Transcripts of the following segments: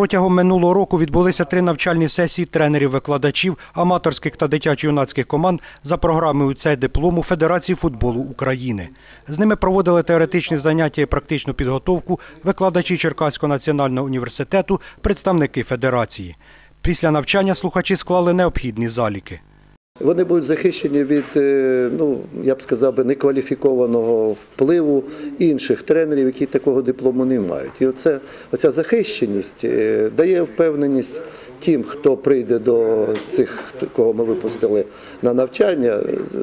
Протягом минулого року відбулися три навчальні сесії тренерів-викладачів аматорських та дитячо-юнацьких команд за програмою «Це диплому Федерації футболу України. З ними проводили теоретичні заняття і практичну підготовку викладачі Черкаського національного університету, представники федерації. Після навчання слухачі склали необхідні заліки. Вони будуть захищені від, е, ну я б сказав би, некваліфікованого впливу інших тренерів, які такого диплому не мають. І оце, оця захищеність е, дає впевненість тим, хто прийде до цих, кого ми випустили на навчання,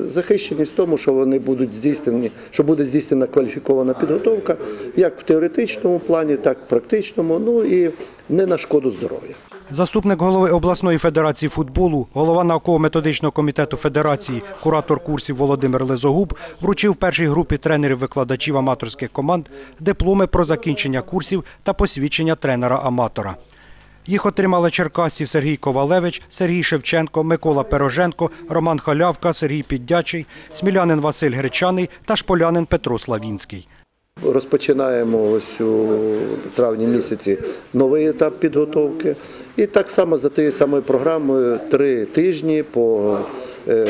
захищеність в тому, що вони будуть здійснені, що буде здійснена кваліфікована підготовка, як в теоретичному плані, так і практичному, ну і не на шкоду здоров'я. Заступник голови обласної федерації футболу, голова науково-методичного комітету федерації, куратор курсів Володимир Лезогуб вручив першій групі тренерів-викладачів аматорських команд дипломи про закінчення курсів та посвідчення тренера-аматора. Їх отримали черкасці Сергій Ковалевич, Сергій Шевченко, Микола Пероженко, Роман Халявка, Сергій Піддячий, смілянин Василь Гречаний та шполянин Петро Славінський. Розпочинаємо ось у травні місяці новий етап підготовки. І так само за тією самою програмою три тижні по е,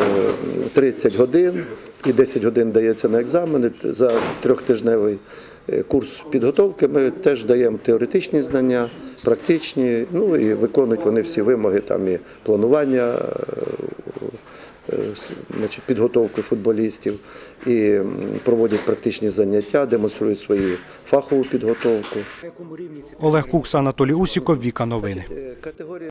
30 годин і 10 годин дається на екзамени. За трьохтижневий е, курс підготовки ми теж даємо теоретичні знання, практичні, ну і виконують вони всі вимоги там і планування. Е, значить, підготовки футболістів і проводять практичні заняття, демонструють свою фахову підготовку. Олег Кукс, Анатолій Усіков, Віка Новини. Категорія